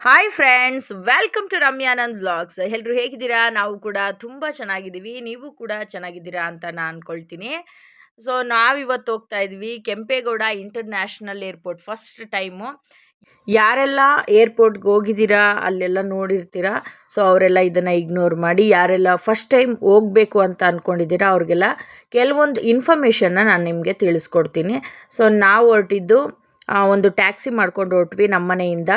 Hi friends welcome to Ramyanand vlogs ಎಲ್ಲರೂ ಹೇಗಿದ್ದೀರಾ? ನಾವು ಕೂಡ ತುಂಬ ಚೆನ್ನಾಗಿದ್ದೀವಿ. ನೀವು ಕೂಡ ಚೆನ್ನಾಗಿದ್ದೀರಾ ಅಂತ ನಾನು ಅಂದ್ಕೊಳ್ತೀನಿ ಸೊ ನಾವಿವತ್ತು ಹೋಗ್ತಾ ಇದ್ವಿ Kempegowda international airport first time ಯಾರೆಲ್ಲ ಏರ್ಪೋರ್ಟ್ಗೆ ಹೋಗಿದ್ದೀರಾ, ಅಲ್ಲೆಲ್ಲ ನೋಡಿರ್ತೀರಾ? ಸೊ ಅವರೆಲ್ಲ ಇದನ್ನು ಇಗ್ನೋರ್ ಮಾಡಿ, ಯಾರೆಲ್ಲ ಫಸ್ಟ್ ಟೈಮ್ ಹೋಗಬೇಕು ಅಂತ ಅಂದ್ಕೊಂಡಿದ್ದೀರಾ ಅವ್ರಿಗೆಲ್ಲ ಕೆಲವೊಂದು ಇನ್ಫಾರ್ಮೇಷನ್ನ ನಾನು ನಿಮಗೆ ತಿಳಿಸ್ಕೊಡ್ತೀನಿ. ಸೊ ನಾವು ಹೊರಟಿದ್ದು ಒಂದು ಟ್ಯಾಕ್ಸಿ ಮಾಡ್ಕೊಂಡು ಹೊರಟ್ವಿ ನಮ್ಮ ಮನೆಯಿಂದ.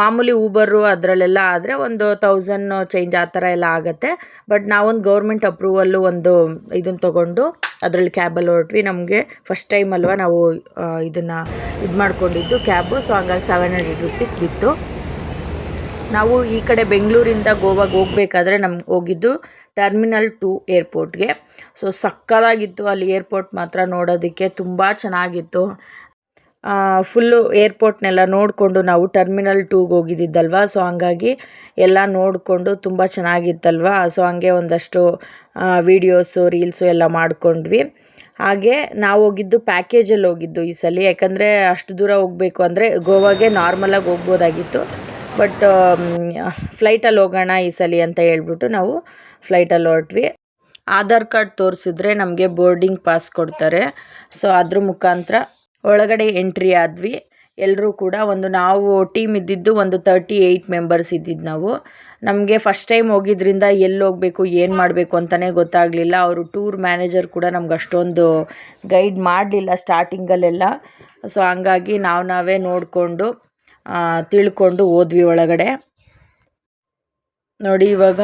ಮಾಮೂಲಿ ಊಬರು ಅದರಲ್ಲೆಲ್ಲ ಆದರೆ ಒಂದು ತೌಸಂಡ್ ಚೇಂಜ್ ಆ ಥರ ಎಲ್ಲ ಆಗುತ್ತೆ. ಬಟ್ ನಾವೊಂದು ಗೌರ್ಮೆಂಟ್ ಅಪ್ರೂವಲ್ಲು ಒಂದು ಇದನ್ನು ತೊಗೊಂಡು ಅದರಲ್ಲಿ ಕ್ಯಾಬಲ್ಲಿ ಹೊರಟ್ವಿ. ನಮಗೆ ಫಸ್ಟ್ ಟೈಮ್ ಅಲ್ವಾ ನಾವು ಇದನ್ನು ಇದು ಮಾಡ್ಕೊಂಡಿದ್ದು ಕ್ಯಾಬು ಸೊ ಹಂಗಾಗಿ ಸೆವೆನ್ ಹಂಡ್ರೆಡ್ ರುಪೀಸ್ ಬಿತ್ತು. ನಾವು ಈ ಕಡೆ ಬೆಂಗಳೂರಿಂದ ಗೋವಾಗೆ ಹೋಗ್ಬೇಕಾದ್ರೆ ನಮ್ಗೆ ಹೋಗಿದ್ದು ಟರ್ಮಿನಲ್ ಟು ಏರ್ಪೋರ್ಟ್ಗೆ ಸೊ ಸಕ್ಕತ್ತಾಗಿತ್ತು ಅಲ್ಲಿ ಏರ್ಪೋರ್ಟ್ ಮಾತ್ರ ನೋಡೋದಕ್ಕೆ, ತುಂಬ ಚೆನ್ನಾಗಿತ್ತು. ಫುಲ್ಲು ಏರ್ಪೋರ್ಟ್ನೆಲ್ಲ ನೋಡಿಕೊಂಡು ನಾವು ಟರ್ಮಿನಲ್ ಟೂಗೆ ಹೋಗಿದ್ದಿದ್ದಲ್ವ? ಸೊ ಹಂಗಾಗಿ ಎಲ್ಲ ನೋಡಿಕೊಂಡು ತುಂಬ ಚೆನ್ನಾಗಿತ್ತಲ್ವಾ? ಸೊ ಹಂಗೆ ಒಂದಷ್ಟು ವೀಡಿಯೋಸು ರೀಲ್ಸು ಎಲ್ಲ ಮಾಡಿಕೊಂಡ್ವಿ. ಹಾಗೆ ನಾವು ಹೋಗಿದ್ದು ಪ್ಯಾಕೇಜಲ್ಲಿ ಹೋಗಿದ್ದು ಈ ಸಲ. ಯಾಕಂದರೆ ಅಷ್ಟು ದೂರ ಹೋಗಬೇಕು ಅಂದರೆ ಗೋವಾಗೆ ನಾರ್ಮಲಾಗಿ ಹೋಗ್ಬೋದಾಗಿತ್ತು. ಬಟ್ ಫ್ಲೈಟಲ್ಲಿ ಹೋಗೋಣ ಈ ಸಲ ಅಂತ ಹೇಳ್ಬಿಟ್ಟು ನಾವು ಫ್ಲೈಟಲ್ಲಿ ಹೊರಟ್ವಿ. ಆಧಾರ್ ಕಾರ್ಡ್ ತೋರಿಸಿದ್ರೆ ನಮಗೆ ಬೋರ್ಡಿಂಗ್ ಪಾಸ್ ಕೊಡ್ತಾರೆ. ಸೊ ಅದ್ರ ಮುಖಾಂತರ ಒಳಗಡೆ ಎಂಟ್ರಿ ಆದ್ವಿ. ಎಲ್ಲರೂ ಕೂಡ ಒಂದು ನಾವು ಟೀಮ್ ಇದ್ದಿದ್ದು ಒಂದು ತರ್ಟಿ ಏಯ್ಟ್ ಮೆಂಬರ್ಸ್ ಇದ್ದಿದ್ದು ನಾವು. ನಮಗೆ ಫಸ್ಟ್ ಟೈಮ್ ಹೋಗಿದ್ರಿಂದ ಎಲ್ಲಿ ಹೋಗಬೇಕು, ಏನು ಮಾಡಬೇಕು ಅಂತಲೇ ಗೊತ್ತಾಗಲಿಲ್ಲ. ಅವರು ಟೂರ್ ಮ್ಯಾನೇಜರ್ ಕೂಡ ನಮ್ಗೆ ಅಷ್ಟೊಂದು ಗೈಡ್ ಮಾಡಲಿಲ್ಲ ಸ್ಟಾರ್ಟಿಂಗಲ್ಲೆಲ್ಲ ಸೊ ಹಂಗಾಗಿ ನಾವು ನಾವೇ ನೋಡಿಕೊಂಡು ತಿಳ್ಕೊಂಡು ಹೋದ್ವಿ ಒಳಗಡೆ. ನೋಡಿ, ಇವಾಗ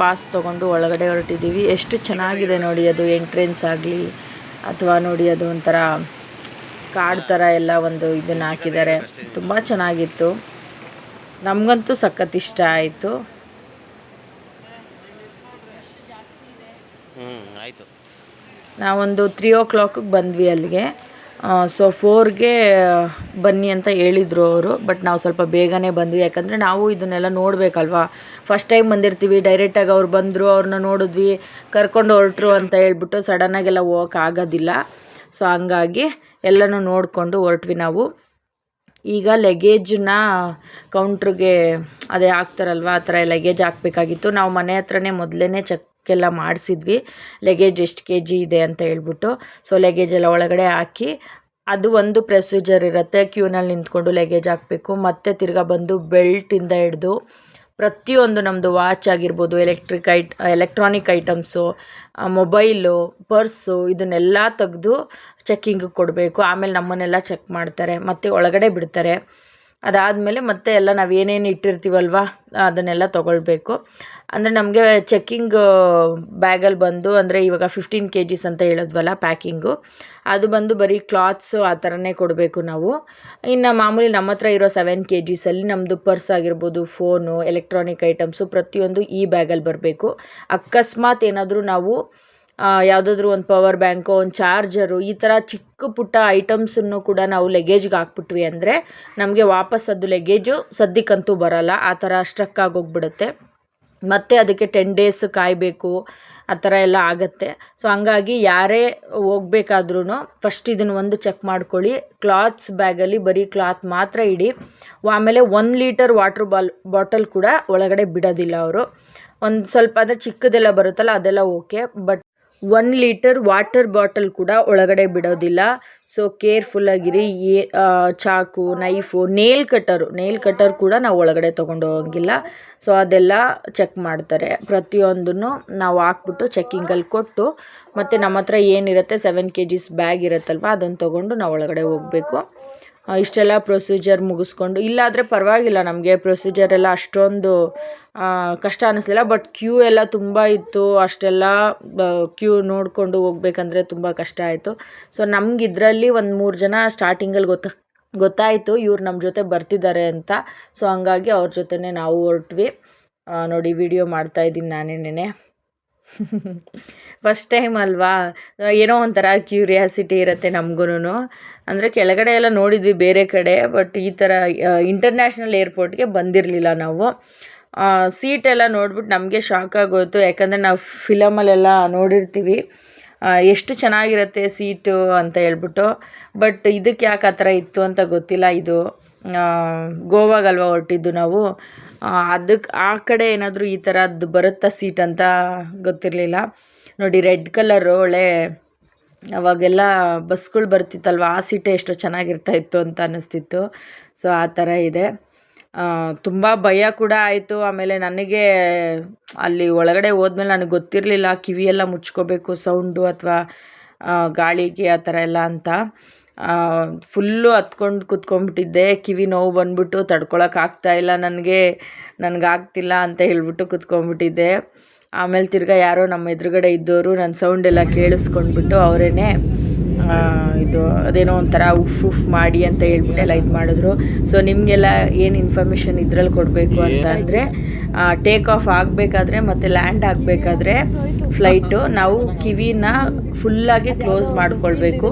ಪಾಸ್ ತೊಗೊಂಡು ಒಳಗಡೆ ಹೊರಟಿದ್ದೀವಿ. ಎಷ್ಟು ಚೆನ್ನಾಗಿದೆ ನೋಡಿ ಅದು ಎಂಟ್ರೆನ್ಸ್ ಆಗಲಿ, ಅಥವಾ ನೋಡಿ ಅದು ಒಂಥರ ಕಾಡು ಥರ ಎಲ್ಲ ಒಂದು ಇದನ್ನು ಹಾಕಿದ್ದಾರೆ. ತುಂಬ ಚೆನ್ನಾಗಿತ್ತು. ನಮಗಂತೂ ಸಖತ್ ಇಷ್ಟ ಆಯಿತು. ನಾವೊಂದು ತ್ರೀ ಓ ಕ್ಲಾಕಿಗೆ ಬಂದ್ವಿ ಅಲ್ಲಿಗೆ. ಸೊ ಫೋರ್ಗೆ ಬನ್ನಿ ಅಂತ ಹೇಳಿದರು ಅವರು ಬಟ್ ನಾವು ಸ್ವಲ್ಪ ಬೇಗನೆ ಬಂದ್ವಿ. ಯಾಕಂದರೆ ನಾವು ಇದನ್ನೆಲ್ಲ ನೋಡಬೇಕಲ್ವಾ? ಫಸ್ಟ್ ಟೈಮ್ ಬಂದಿರ್ತೀವಿ ಡೈರೆಕ್ಟಾಗಿ ಅವ್ರು ಬಂದರು ಅವ್ರನ್ನ ನೋಡಿದ್ವಿ ಕರ್ಕೊಂಡು ಹೊರಟ್ರು ಅಂತ ಹೇಳ್ಬಿಟ್ಟು ಸಡನ್ನಾಗೆಲ್ಲ ಹೋಗೋಕ್ಕಾಗೋದಿಲ್ಲ ಸೊ ಹಂಗಾಗಿ ಎಲ್ಲನೂ ನೋಡಿಕೊಂಡು ಹೊರಟ್ವಿ ನಾವು. ಈಗ ಲಗೇಜನ್ನ ಕೌಂಟ್ರಿಗೆ ಅದೇ ಹಾಕ್ತಾರಲ್ವ, ಆ ಥರ ಲಗೇಜ್ ಹಾಕಬೇಕಾಗಿತ್ತು. ನಾವು ಮನೆ ಹತ್ರನೇ ಮೊದಲೇ ಚೆಕ್ ಎಲ್ಲ ಮಾಡಿಸಿದ್ವಿ. ಲಗೇಜ್ ಎಷ್ಟು ಕೆ ಜಿ ಇದೆ ಅಂತ ಹೇಳ್ಬಿಟ್ಟು. ಸೊ ಲಗೇಜ್ ಎಲ್ಲ ಒಳಗಡೆ ಹಾಕಿ, ಅದು ಒಂದು ಪ್ರೊಸೀಜರ್ ಇರುತ್ತೆ. ಕ್ಯೂನಲ್ಲಿ ನಿಂತ್ಕೊಂಡು ಲಗೇಜ್ ಹಾಕಬೇಕು. ಮತ್ತೆ ತಿರ್ಗಾ ಬಂದು ಬೆಲ್ಟಿಂದ ಹಿಡ್ದು ಪ್ರತಿಯೊಂದು ನಮ್ಮದು ವಾಚ್ ಆಗಿರ್ಬೋದು electric it electronic items mobile purse ಇದನ್ನೆಲ್ಲ ತೆಗೆದು ಚೆಕ್ಕಿಂಗ್ ಕೊಡಬೇಕು. ಆಮೇಲೆ ನಮ್ಮನ್ನೆಲ್ಲ ಚೆಕ್ ಮಾಡ್ತಾರೆ. ಮತ್ತು ಒಳಗಡೆ ಬಿಡ್ತಾರೆ. ಅದಾದಮೇಲೆ ಮತ್ತೆ ಎಲ್ಲ ನಾವು ಏನೇನು ಇಟ್ಟಿರ್ತೀವಲ್ವ, ಅದನ್ನೆಲ್ಲ ತೊಗೊಳ್ಬೇಕು. ಅಂದರೆ ನಮಗೆ ಚೆಕ್ಕಿಂಗ್ ಬ್ಯಾಗಲ್ಲಿ ಬಂದು, ಅಂದರೆ ಇವಾಗ ಫಿಫ್ಟೀನ್ ಕೆ ಜಿಸ್ ಅಂತ ಹೇಳಿದ್ವಲ್ಲ ಪ್ಯಾಕಿಂಗು ಅದು ಬಂದು ಬರೀ ಕ್ಲಾತ್ಸು ಆ ಥರನೇ ಕೊಡಬೇಕು ನಾವು. ಇನ್ನು ಮಾಮೂಲಿ ನಮ್ಮ ಹತ್ರ ಇರೋ ಸೆವೆನ್ ಕೆ ಜಿಸಲ್ಲಿ ನಮ್ಮದು ಪರ್ಸ್ ಆಗಿರ್ಬೋದು ಫೋನು ಎಲೆಕ್ಟ್ರಾನಿಕ್ ಐಟಮ್ಸು ಪ್ರತಿಯೊಂದು ಈ ಬ್ಯಾಗಲ್ಲಿ ಬರಬೇಕು. ಅಕಸ್ಮಾತ್ ಏನಾದರೂ ನಾವು ಯಾವುದಾದ್ರೂ ಒಂದು ಪವರ್ ಬ್ಯಾಂಕು ಒಂದು ಚಾರ್ಜರು ಈ ಥರ ಚಿಕ್ಕ ಪುಟ್ಟ ಐಟಮ್ಸನ್ನು ಕೂಡ ನಾವು ಲಗೇಜ್ಗೆ ಹಾಕ್ಬಿಟ್ವಿ ಅಂದರೆ ನಮಗೆ ವಾಪಸ್ ಅದು ಲಗೇಜು ಸದ್ಯಕ್ಕಂತೂ ಬರೋಲ್ಲ. ಆ ಥರ ಸ್ಟ್ರಕ್ ಆಗೋಗ್ಬಿಡುತ್ತೆ. ಮತ್ತೆ ಅದಕ್ಕೆ ಟೆನ್ ಡೇಸ್ ಕಾಯಬೇಕು, ಆ ಥರ ಎಲ್ಲ ಆಗುತ್ತೆ. ಸೊ ಹಂಗಾಗಿ ಯಾರೇ ಹೋಗ್ಬೇಕಾದ್ರೂ ಫಸ್ಟ್ ಇದನ್ನು ಒಂದು ಚೆಕ್ ಮಾಡ್ಕೊಳ್ಳಿ. ಕ್ಲಾತ್ಸ್ ಬ್ಯಾಗಲ್ಲಿ ಬರೀ ಕ್ಲಾತ್ ಮಾತ್ರ ಇಡಿ. ಆಮೇಲೆ ಒಂದು ಲೀಟರ್ ವಾಟ್ರ್ ಬಾಲ್ ಬಾಟಲ್ ಕೂಡ ಒಳಗಡೆ ಬಿಡೋದಿಲ್ಲ ಅವರು. ಒಂದು ಸ್ವಲ್ಪ ಅಂದರೆ ಚಿಕ್ಕದೆಲ್ಲ ಬರುತ್ತಲ್ಲ ಅದೆಲ್ಲ okay but one litre water bottle ಕೂಡ ಒಳಗಡೆ ಬಿಡೋದಿಲ್ಲ. ಸೊ ಕೇರ್ಫುಲ್ಲಾಗಿರಿ ಏ ಚಾಕು knife nail cutter nail cutter ಕೂಡ ನಾವು ಒಳಗಡೆ ತೊಗೊಂಡು ಹೋಗಂಗಿಲ್ಲ. ಸೊ ಅದೆಲ್ಲ ಚೆಕ್ ಮಾಡ್ತಾರೆ. ಪ್ರತಿಯೊಂದನ್ನು ನಾವು ಹಾಕ್ಬಿಟ್ಟು ಚೆಕ್ಕಿಂಗಲ್ಲಿ ಕೊಟ್ಟು, ಮತ್ತು ನಮ್ಮ ಹತ್ರ ಏನಿರುತ್ತೆ ಸೆವೆನ್ ಕೆ ಜಿಸ್ ಬ್ಯಾಗ್ ಇರುತ್ತಲ್ವ, ಅದನ್ನು ತೊಗೊಂಡು ನಾವು ಒಳಗಡೆ ಹೋಗಬೇಕು. ಇಷ್ಟೆಲ್ಲ ಪ್ರೊಸೀಜರ್ ಮುಗಿಸ್ಕೊಂಡು, ಇಲ್ಲಾದರೆ ಪರವಾಗಿಲ್ಲ ನಮಗೆ ಪ್ರೊಸೀಜರ್ ಎಲ್ಲ ಅಷ್ಟೊಂದು ಕಷ್ಟ ಅನ್ನಿಸ್ಲಿಲ್ಲ ಬಟ್ ಕ್ಯೂ ಎಲ್ಲ ತುಂಬ ಇತ್ತು, ಅಷ್ಟೆಲ್ಲ ಕ್ಯೂ ನೋಡಿಕೊಂಡು ಹೋಗ್ಬೇಕಂದ್ರೆ ತುಂಬ ಕಷ್ಟ ಆಯಿತು. ಸೊ ನಮ್ಗೆ ಇದರಲ್ಲಿ ಒಂದು ಮೂರು ಜನ ಸ್ಟಾರ್ಟಿಂಗಲ್ಲಿ ಗೊತ್ತ, ಗೊತ್ತಾಯಿತು, ಇವ್ರು ನಮ್ಮ ಜೊತೆ ಬರ್ತಿದ್ದಾರೆ ಅಂತ. ಸೊ ಹಂಗಾಗಿ ಅವ್ರ ಜೊತೆನೇ ನಾವು ಹೊರಟ್ವಿ. ನೋಡಿ ವಿಡಿಯೋ ಮಾಡ್ತಾಯಿದ್ದೀನಿ ನಾನೇನೇ ಫಸ್ಟ್ ಟೈಮ್ ಅಲ್ವಾ? ಏನೋ ಒಂಥರ ಕ್ಯೂರಿಯಾಸಿಟಿ ಇರುತ್ತೆ ನಮ್ಗೂ ಅಂದರೆ ಕೆಳಗಡೆ ಎಲ್ಲ ನೋಡಿದ್ವಿ ಬೇರೆ ಕಡೆ, ಬಟ್ ಈ ಥರ ಇಂಟರ್ನ್ಯಾಷನಲ್ ಏರ್ಪೋರ್ಟ್ಗೆ ಬಂದಿರಲಿಲ್ಲ ನಾವು. ಸೀಟೆಲ್ಲ ನೋಡ್ಬಿಟ್ಟು ನಮಗೆ ಶಾಕ್ ಆಗೋಯ್ತು. ಯಾಕಂದರೆ ನಾವು ಫಿಲಮಲ್ಲೆಲ್ಲ ನೋಡಿರ್ತೀವಿ. ಎಷ್ಟು ಚೆನ್ನಾಗಿರುತ್ತೆ ಸೀಟು ಅಂತ ಹೇಳ್ಬಿಟ್ಟು. ಬಟ್ ಇದಕ್ಕೆ ಯಾಕೆ ಆ ಥರ ಇತ್ತು ಅಂತ ಗೊತ್ತಿಲ್ಲ ಇದು. ಗೋವಾಗಲ್ವ ಹೊರಟಿದ್ದು ನಾವು? ಅದಕ್ಕೆ ಆ ಕಡೆ ಏನಾದರೂ ಈ ಥರದ್ದು ಬರುತ್ತಾ ಸೀಟ್ ಅಂತ ಗೊತ್ತಿರಲಿಲ್ಲ. ನೋಡಿ, ರೆಡ್ ಕಲರು, ಒಳ್ಳೆ ಅವಾಗೆಲ್ಲ ಬಸ್ಗಳು ಬರ್ತಿತ್ತಲ್ವ? ಆ ಸೀಟೇ ಎಷ್ಟು ಚೆನ್ನಾಗಿರ್ತಾ ಇತ್ತು ಅಂತ ಅನ್ನಿಸ್ತಿತ್ತು. ಸೊ, ಆ ಥರ ಇದೆ. ತುಂಬ ಭಯ ಕೂಡ ಆಯಿತು. ಆಮೇಲೆ ನನಗೆ ಅಲ್ಲಿ ಒಳಗಡೆ ಹೋದ್ಮೇಲೆ ನನಗೆ ಗೊತ್ತಿರಲಿಲ್ಲ, ಕಿವಿಯೆಲ್ಲ ಮುಚ್ಕೋಬೇಕು, ಸೌಂಡು ಅಥವಾ ಗಾಳಿಗೆ ಆ ಥರ ಎಲ್ಲ ಅಂತ. ಫುಲ್ಲು ಹತ್ಕೊಂಡು ಕುತ್ಕೊಂಡ್ಬಿಟ್ಟಿದ್ದೆ. ಕಿವಿ ನೋವು ಬಂದ್ಬಿಟ್ಟು ತಡ್ಕೊಳಕ್ಕೆ ಇಲ್ಲ, ನನಗೆ, ನನಗಾಗ್ತಿಲ್ಲ ಅಂತ ಹೇಳ್ಬಿಟ್ಟು ಕುತ್ಕೊಂಡ್ಬಿಟ್ಟಿದ್ದೆ. ಆಮೇಲೆ ತಿರ್ಗಾ ಯಾರೋ ನಮ್ಮ ಎದುರುಗಡೆ ಇದ್ದವರು ನನ್ನ ಸೌಂಡೆಲ್ಲ ಕೇಳಿಸ್ಕೊಂಡ್ಬಿಟ್ಟು ಅವರೇನೆ ಇದು ಅದೇನೋ ಒಂಥರ ಉಫ್ ಉಫ್ ಮಾಡಿ ಅಂತ ಹೇಳ್ಬಿಟ್ಟು ಎಲ್ಲ ಇದು ಮಾಡಿದ್ರು. ಸೊ ನಿಮಗೆಲ್ಲ ಏನು ಇನ್ಫಾರ್ಮೇಷನ್ ಇದ್ರಲ್ಲಿ ಕೊಡಬೇಕು ಅಂತ ಅಂದರೆ ಟೇಕ್ ಆಫ್ ಆಗಬೇಕಾದ್ರೆ ಮತ್ತು ಲ್ಯಾಂಡ್ ಆಗಬೇಕಾದ್ರೆ ಫ್ಲೈಟು ನಾವು ಕಿವಿನ ಫುಲ್ಲಾಗಿ ಕ್ಲೋಸ್ ಮಾಡಿಕೊಳ್ಬೇಕು.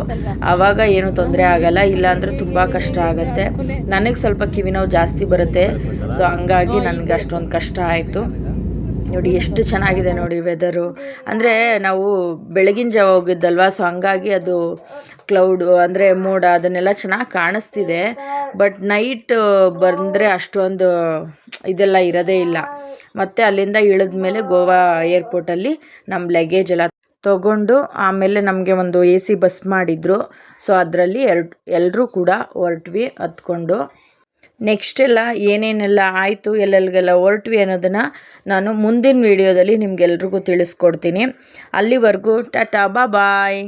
ಆವಾಗ ಏನು ತೊಂದರೆ ಆಗಲ್ಲ ಇಲ್ಲಾಂದರೆ ತುಂಬ ಕಷ್ಟ ಆಗುತ್ತೆ. ನನಗೆ ಸ್ವಲ್ಪ ಕಿವಿ ನೋವು ಜಾಸ್ತಿ ಬರುತ್ತೆ. ಸೊ ಹಂಗಾಗಿ ನನಗೆ ಅಷ್ಟೊಂದು ಕಷ್ಟ ಆಯಿತು. ನೋಡಿ, ಎಷ್ಟು ಚೆನ್ನಾಗಿದೆ ನೋಡಿ ವೆದರು ಅಂದರೆ ನಾವು ಬೆಳಗಿನ ಜಾವ ಹೋಗಿದ್ದಲ್ವ ಸೊ ಹಂಗಾಗಿ ಅದು ಕ್ಲೌಡು ಅಂದರೆ ಮೋಡ ಅದನ್ನೆಲ್ಲ ಚೆನ್ನಾಗಿ ಕಾಣಿಸ್ತಿದೆ. ಬಟ್ ನೈಟ್ ಬಂದರೆ ಅಷ್ಟೊಂದು ಇದೆಲ್ಲ ಇರೋದೇ ಇಲ್ಲ. ಮತ್ತು ಅಲ್ಲಿಂದ ಇಳಿದ ಮೇಲೆ ಗೋವಾ ಏರ್ಪೋರ್ಟಲ್ಲಿ ನಮ್ಮ ಲಗೇಜ್ ಎಲ್ಲ ತಗೊಂಡು ಆಮೇಲೆ ನಮಗೆ ಒಂದು ಎ ಸಿ ಬಸ್ ಮಾಡಿದರು. ಸೊ ಅದರಲ್ಲಿ ಎರಡು ಎಲ್ಲರೂ ಕೂಡ ಹೊರಟ್ವಿ, ಹತ್ಕೊಂಡು. ನೆಕ್ಸ್ಟ್ ಎಲ್ಲ ಏನೇನೆಲ್ಲ ಆಯಿತು ಎಲ್ಲೆಲ್ಲಿಗೆಲ್ಲ ಹೊರಟ್ವಿ ಅನ್ನೋದನ್ನು ನಾನು ಮುಂದಿನ ವೀಡಿಯೋದಲ್ಲಿ ನಿಮಗೆಲ್ರಿಗೂ ತಿಳಿಸ್ಕೊಡ್ತೀನಿ. ಅಲ್ಲಿವರೆಗೂ ಟಾಟಾ ಬಾ ಬಾಯ್.